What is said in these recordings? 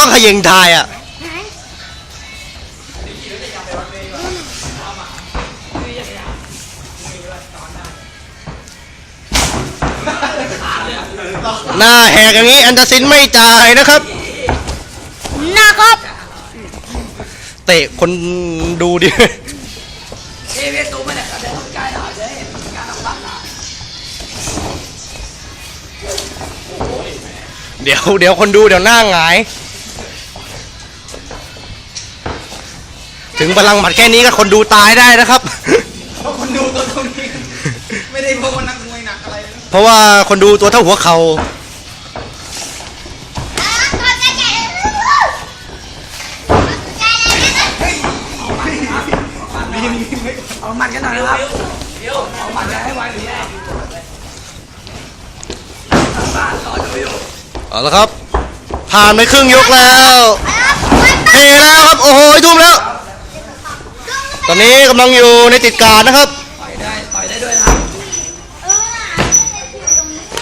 ต้องขยิงทายอะหน้าแหกอย่างนี้แอนเดอร์ซินไม่จ่ายนะครับ นะครับ เตะคนดูดิเอเวตูมันเนี่ยเดินเข้าใกล้หน่อยเลยการทำบ้านหน่อยเดี๋ยวเดี๋ยวคนดูเดี๋ยวหน้าหงาย ถึงพลังหมัดแค่นี้ก็คนดูตายได้นะครับ เพราะคนดูตัวเท่านี้ ไม่ได้เพราะว่านักมวยหนักอะไรนะเพราะว่าคนดูตัวเท่าหัวเขาเอามันกันหน่อยนะครับเอามันกันให้ไวหรือไงบ้านรอดูอยู่เอาละครับ ผ่านไปครึ่งยกแล้วเทแล้วครับ โอ้โหทุ่มแล้วต อนนี้กำลังอยู่ในติดการนะครับต่อยได้ต่อยได้ด้วยนะครับ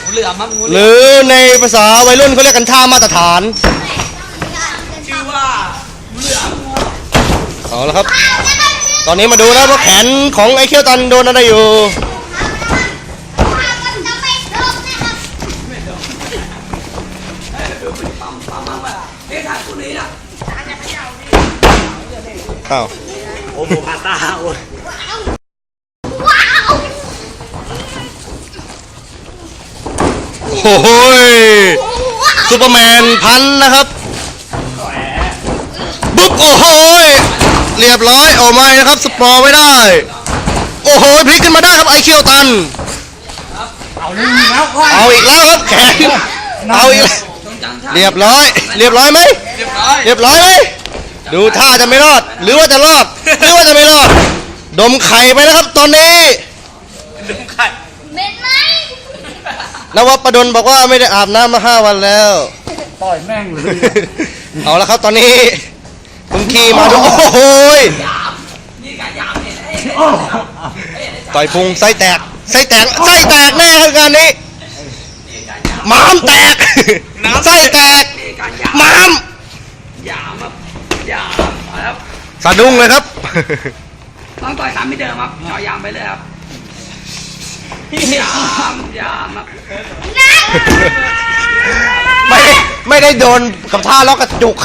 งูเหลือมครับงูเหหลือมรือในภาษาวัยรุ่นเขาเรียกกันท่ามาตรฐานชื่อว่างูเหลือมเอาละครับ ตอนนี้มาดูนะว่าแขนของไอ้เคียวตันโดนอะไรอยู่ ปั๊มปั๊มปั๊มแบบเฮ้ยทางตัวนี้อะอ้าวโอ้โหพาตาโอ้ยโอ้โหยซูเปอร์แมนพันนะครับบุ๊บโอ้โหยเรียบร้อยโอ้ไม่นะครับสปอร์ไม่ได้ โอ้โหพลิกขึ้นมาได้ครับไอคียวตัน เอาเรื่องนี้แล้วก็เอาอีกแล้วครับแขนเอาอีกแล้วเรียบร้อย เรียบร้อยไหมเรียบร้อยเรียบร้อยไหม ดูท่าจะไม่รอด หรือว่าจะรอด หรือว่าจะไม่รอด ดมไข่ไปแล้วครับตอนนี้ดึงไข่นวประดลบอกว่าไม่ได้อาบน้ำมาห้าวันแล้ว ต่อยแม่งเลย เอาละครับตอนนี้คุณขี่มาดูโอ้โหยนี่การยามเนี่ยเฮ้ยต่อยพุงไส้แตกไส้แตกไส้แตกแน่ครับงานนี้ ม้ามแตก ไส้แตกนี่การยามม้ามยามครับ ยามครับสะดุ้งเลยครับ ต้องต่อยสามไม่เดิมครับจอยามไปเลยครับยามยามครับไม่ได้ไม่ได้โดนกับท่าล็อกกระจุก